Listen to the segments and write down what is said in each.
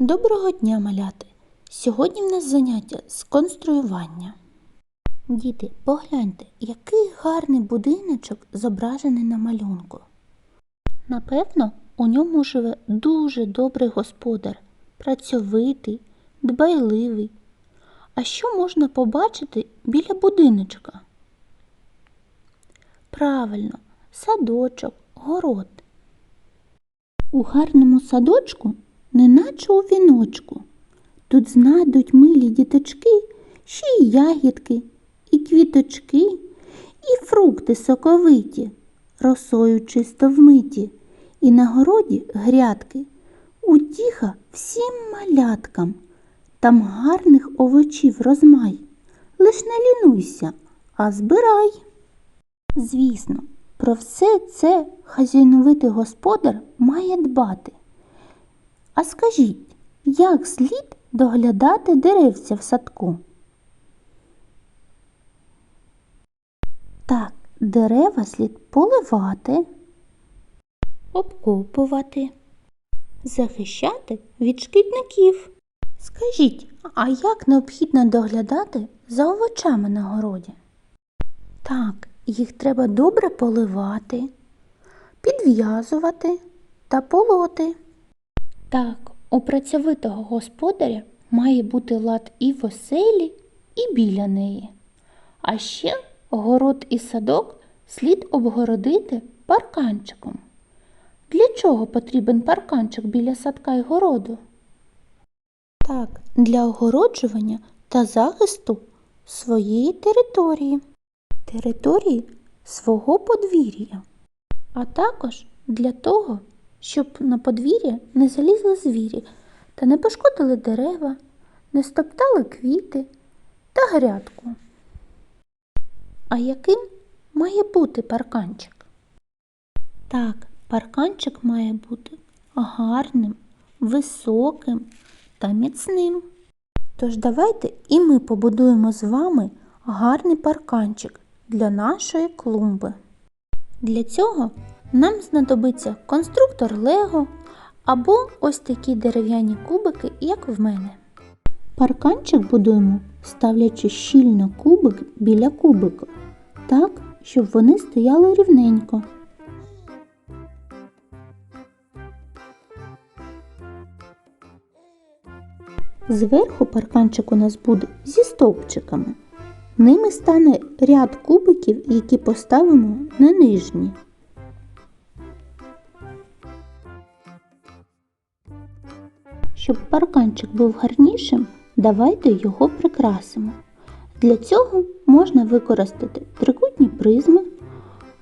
Доброго дня, маляти! Сьогодні в нас заняття з конструювання. Діти, погляньте, який гарний будиночок зображений на малюнку. Напевно, у ньому живе дуже добрий господар, працьовитий, дбайливий. А що можна побачити біля будиночка? Правильно, садочок, город. У гарному садочку, неначе у віночку. Тут знайдуть милі діточки, ще й ягідки, і квіточки, і фрукти соковиті, росою чисто вмиті, і на городі грядки. Утіха всім маляткам, там гарних овочів розмай. Лиш не лінуйся, а збирай. Звісно, про все це хазяйновитий господар має дбати. А скажіть, як слід доглядати деревця в садку? Так, дерева слід поливати, обкопувати, захищати від шкідників. Скажіть, а як необхідно доглядати за овочами на городі? Так, їх треба добре поливати, підв'язувати та полоти. Так, у працьовитого господаря має бути лад і в оселі, і біля неї. А ще город і садок слід обгородити парканчиком. Для чого потрібен парканчик біля садка і городу? Так, для огороджування та захисту своєї території, території свого подвір'я, а також для того, щоб на подвір'я не залізли звірі та не пошкодили дерева, не стоптали квіти та грядку. А яким має бути парканчик? Так, парканчик має бути гарним, високим та міцним. Тож давайте і ми побудуємо з вами гарний парканчик для нашої клумби. Для цього нам знадобиться конструктор Лего або ось такі дерев'яні кубики, як в мене. Парканчик будуємо, ставлячи щільно кубик біля кубика, так, щоб вони стояли рівненько. Зверху парканчик у нас буде зі стовпчиками. Ними стане ряд кубиків, які поставимо на нижні. Щоб парканчик був гарнішим, давайте його прикрасимо. Для цього можна використати трикутні призми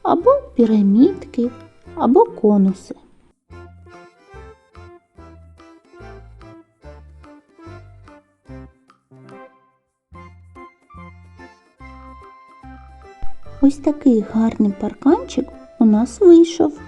або пірамідки, або конуси. Ось такий гарний парканчик у нас вийшов.